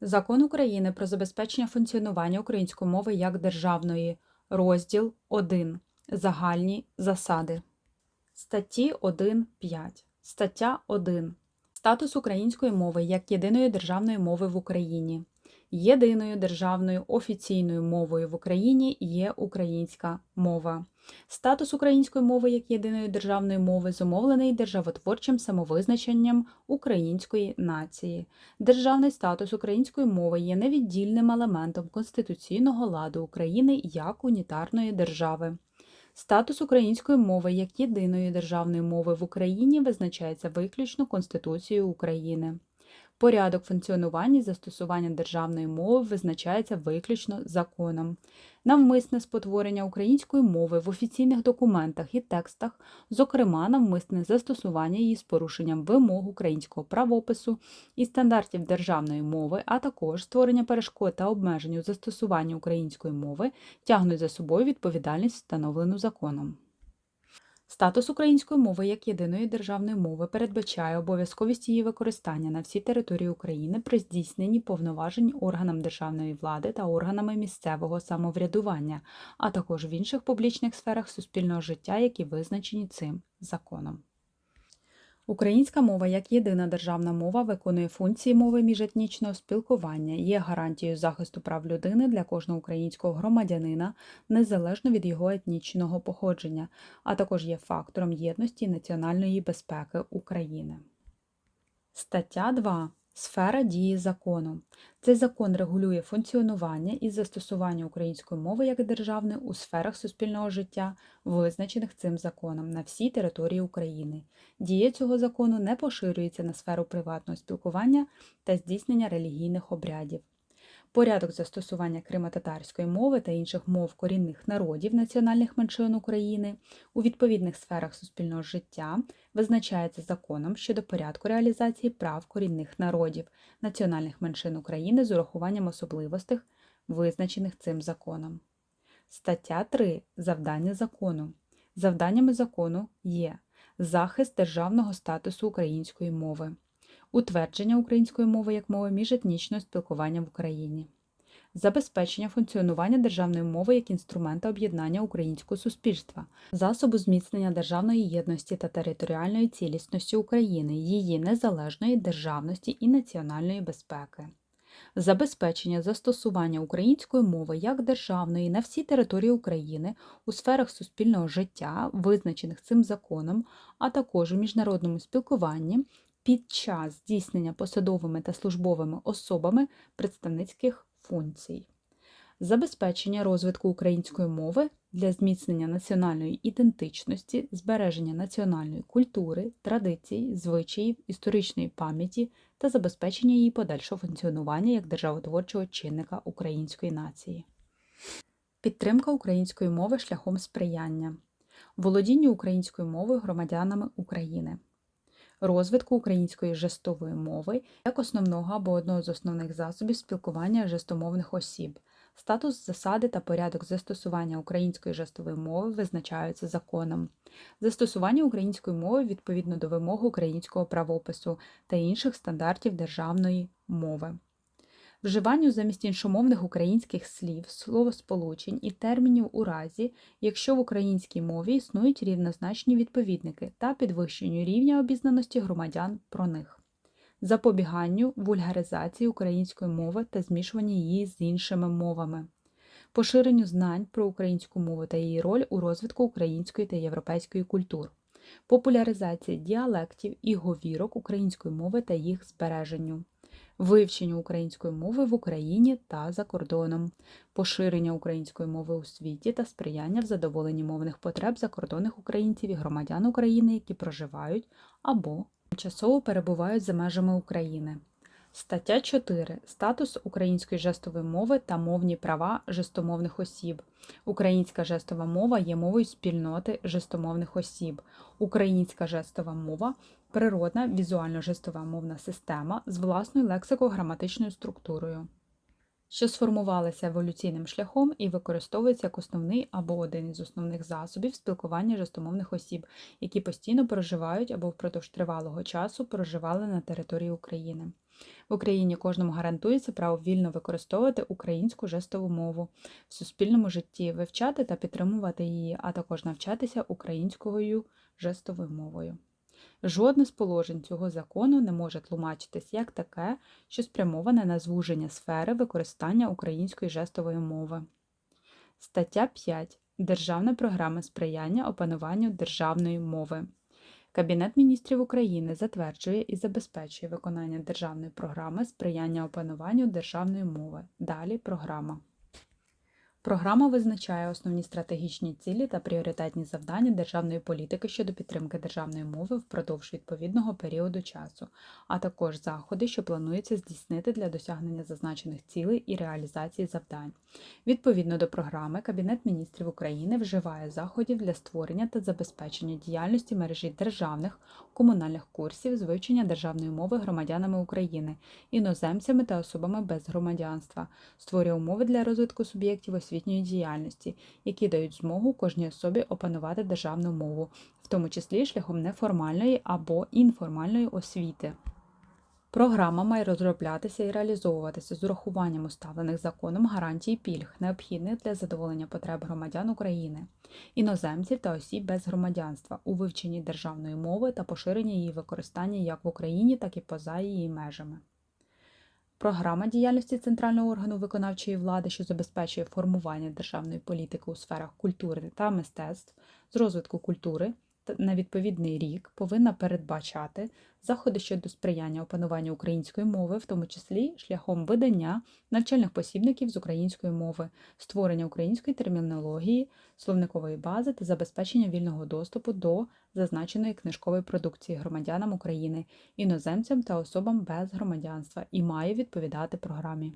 Закон України про забезпечення функціонування української мови як державної. Розділ 1. Загальні засади. Статті 1.5. Стаття 1. Статус української мови як єдиної державної мови в Україні. Єдиною державною офіційною мовою в Україні є українська мова. Статус української мови як єдиної державної мови зумовлений державотворчим самовизначенням української нації. Державний статус української мови є невіддільним елементом конституційного ладу України як унітарної держави. Статус української мови як єдиної державної мови в Україні визначається виключно Конституцією України. Порядок функціонування застосування державної мови визначається виключно законом. Навмисне спотворення української мови в офіційних документах і текстах, зокрема навмисне застосування її з порушенням вимог українського правопису і стандартів державної мови, а також створення перешкод та обмежень у застосуванні української мови тягнуть за собою відповідальність, встановлену законом. Статус української мови як єдиної державної мови передбачає обов'язковість її використання на всій території України при здійсненні повноважень органам державної влади та органами місцевого самоврядування, а також в інших публічних сферах суспільного життя, які визначені цим законом. Українська мова як єдина державна мова виконує функції мови міжетнічного спілкування, є гарантією захисту прав людини для кожного українського громадянина незалежно від його етнічного походження, а також є фактором єдності національної безпеки України. Стаття 2. Сфера дії закону. Цей закон регулює функціонування і застосування української мови як державної у сферах суспільного життя, визначених цим законом на всій території України. Дія цього закону не поширюється на сферу приватного спілкування та здійснення релігійних обрядів. Порядок застосування кримсько-татарської мови та інших мов корінних народів національних меншин України у відповідних сферах суспільного життя визначається законом щодо порядку реалізації прав корінних народів національних меншин України з урахуванням особливостей, визначених цим законом. Стаття 3. Завдання закону. Завданнями закону є захист державного статусу української мови утвердження української мови як мови міжетнічного спілкування в Україні, забезпечення функціонування державної мови як інструмента об'єднання українського суспільства, засобу зміцнення державної єдності та територіальної цілісності України, її незалежної державності і національної безпеки. Забезпечення застосування української мови як державної на всій території України у сферах суспільного життя, визначених цим законом, а також у міжнародному спілкуванні під час здійснення посадовими та службовими особами представницьких функцій, забезпечення розвитку української мови для зміцнення національної ідентичності, збереження національної культури, традицій, звичаїв, історичної пам'яті та забезпечення її подальшого функціонування як державотворчого чинника української нації. Підтримка української мови шляхом сприяння, володінню українською мовою громадянами України розвитку української жестової мови як основного або одного з основних засобів спілкування жестомовних осіб. Статус засади та порядок застосування української жестової мови визначаються законом. Застосування української мови відповідно до вимог українського правопису та інших стандартів державної мови. Вживанню замість іншомовних українських слів, словосполучень і термінів у разі, якщо в українській мові існують рівнозначні відповідники та підвищенню рівня обізнаності громадян про них, запобіганню вульгаризації української мови та змішуванню її з іншими мовами, поширенню знань про українську мову та її роль у розвитку української та європейської культур, популяризації діалектів і говірок української мови та їх збереженню вивченню української мови в Україні та за кордоном, поширення української мови у світі та сприяння в задоволенні мовних потреб закордонних українців і громадян України, які проживають або тимчасово перебувають за межами України. Стаття 4. Статус української жестової мови та мовні права жестомовних осіб. Українська жестова мова є мовою спільноти жестомовних осіб. Українська жестова мова природна візуально-жестова мовна система з власною лексико-граматичною структурою, що сформувалася еволюційним шляхом і використовується як основний або один із основних засобів спілкування жестомовних осіб, які постійно проживають або впродовж тривалого часу проживали на території України. В Україні кожному гарантується право вільно використовувати українську жестову мову в суспільному житті, вивчати та підтримувати її, а також навчатися українською жестовою мовою. Жодне з положень цього закону не може тлумачитись як таке, що спрямоване на звуження сфери використання української жестової мови. Стаття 5. Державна програма сприяння опануванню державної мови. Кабінет міністрів України затверджує і забезпечує виконання державної програми сприяння опануванню державної мови. Далі програма. Програма визначає основні стратегічні цілі та пріоритетні завдання державної політики щодо підтримки державної мови впродовж відповідного періоду часу, а також заходи, що планується здійснити для досягнення зазначених цілей і реалізації завдань. Відповідно до програми, Кабінет міністрів України вживає заходів для створення та забезпечення діяльності мережі державних комунальних курсів з вивчення державної мови громадянами України, іноземцями та особами без громадянства, створює умови для розвитку суб'єктів освітньої діяльності, які дають змогу кожній особі опанувати державну мову, в тому числі шляхом неформальної або інформальної освіти. Програма має розроблятися і реалізовуватися з урахуванням уставлених законом гарантій пільг, необхідних для задоволення потреб громадян України, іноземців та осіб без громадянства у вивченні державної мови та поширенні її використання як в Україні, так і поза її межами. Програма діяльності центрального органу виконавчої влади, що забезпечує формування державної політики у сферах культури та мистецтв з розвитку культури на відповідний рік, повинна передбачати заходи щодо сприяння опануванню української мови, в тому числі шляхом видання навчальних посібників з української мови, створення української термінології, словникової бази та забезпечення вільного доступу до зазначеної книжкової продукції громадянам України, іноземцям та особам без громадянства і має відповідати програмі.